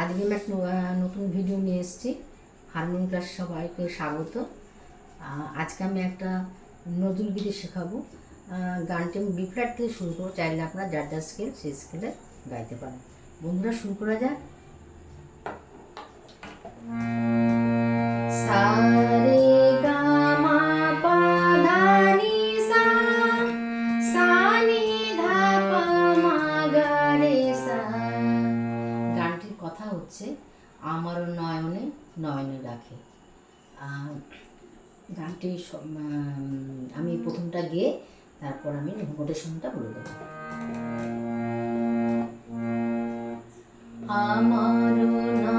আজকে আমি একটা নতুন ভিডিও নিয়ে এসেছি। হারমোনিয়াম ক্লাস সবাইকে স্বাগত। আজকে আমি একটা নজরুল গীতি শেখাবো। গানটি আমি বিফ্ল্যাট থেকে শুরু করব। চাইলে আপনারা যার যার স্কেল সেই স্কেলে গাইতে পারেন। বন্ধুরা, শুরু করা যায় সারে আমারও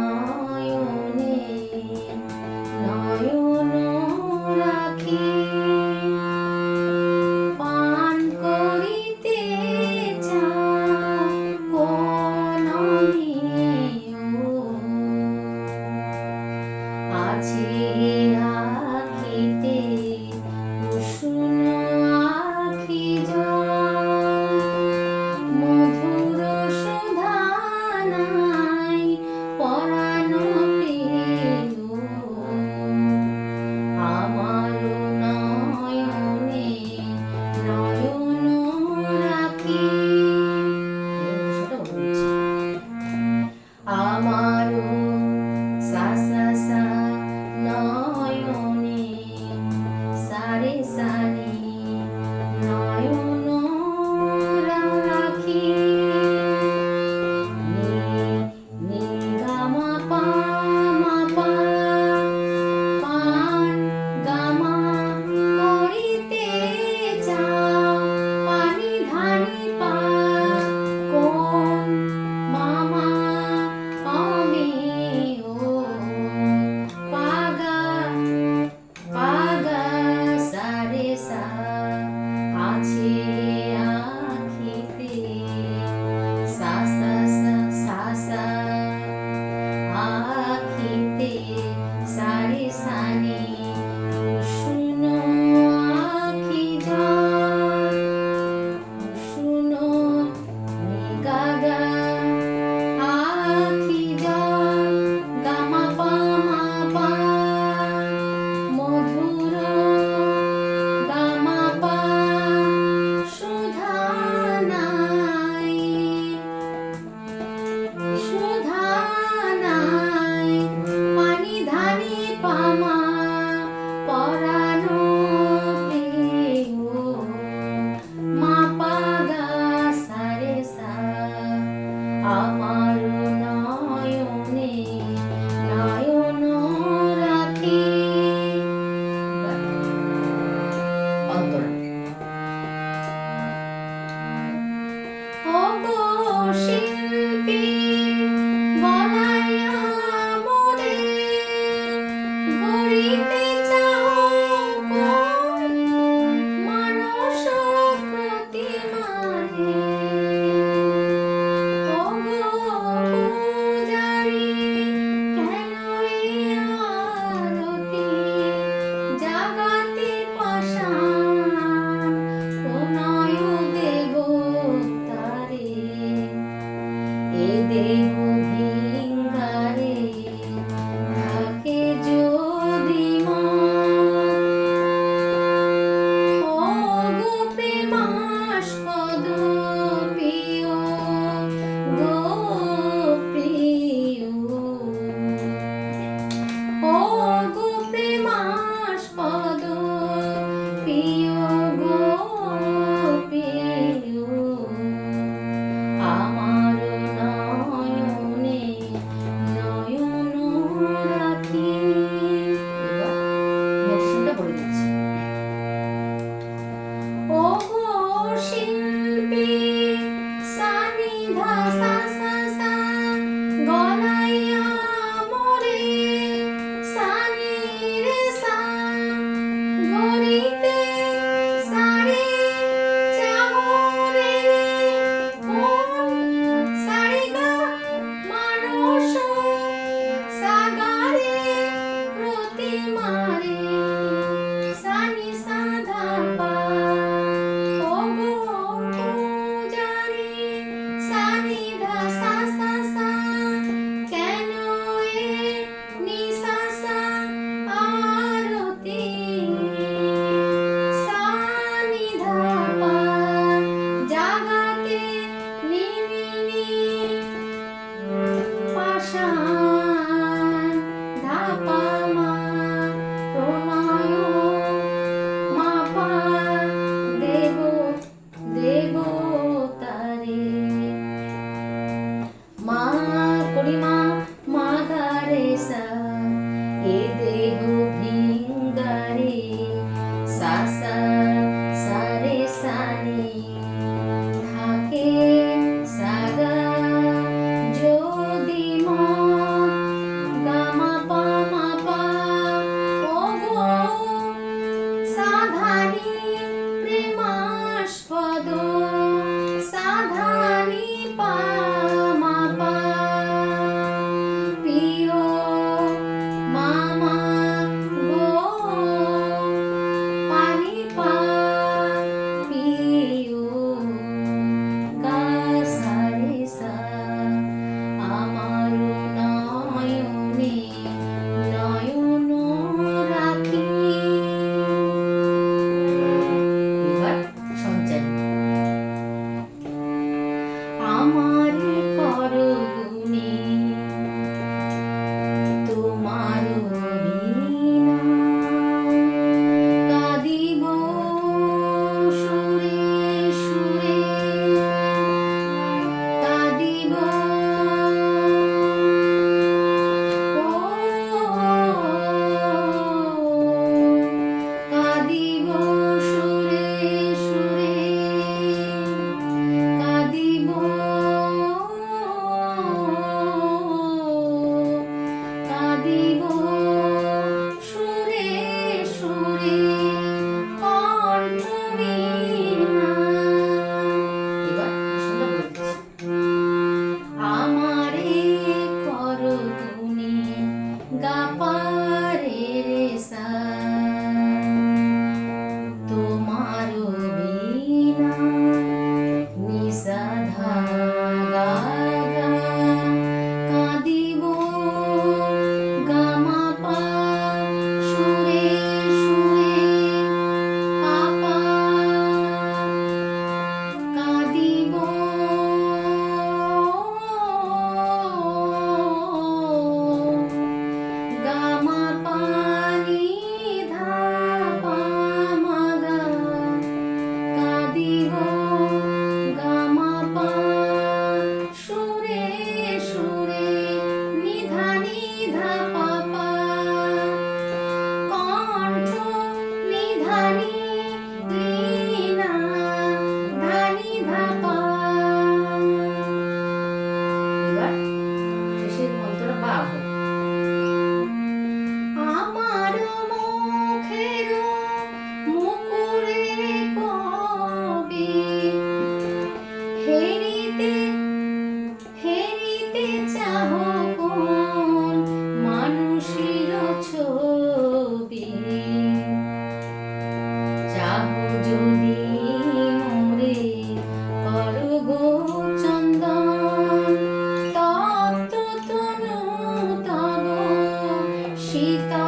she.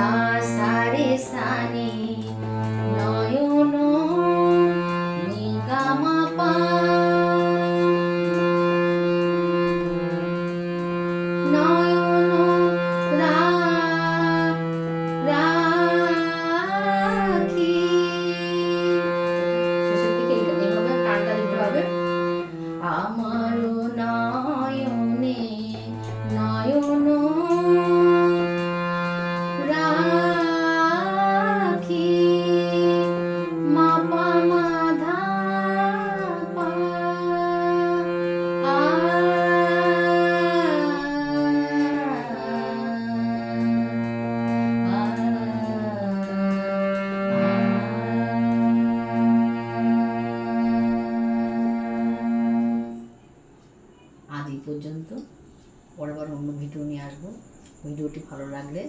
सा सा रे सा नी পর্যন্ত পরের অন্য ভিডিও নিয়ে আসব। ভিডিওটি ভালো লাগলে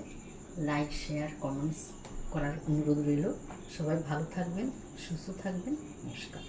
লাইক শেয়ার কমেন্টস করার অনুরোধ রইল। সবাই ভালো থাকবেন, সুস্থ থাকবেন। নমস্কার।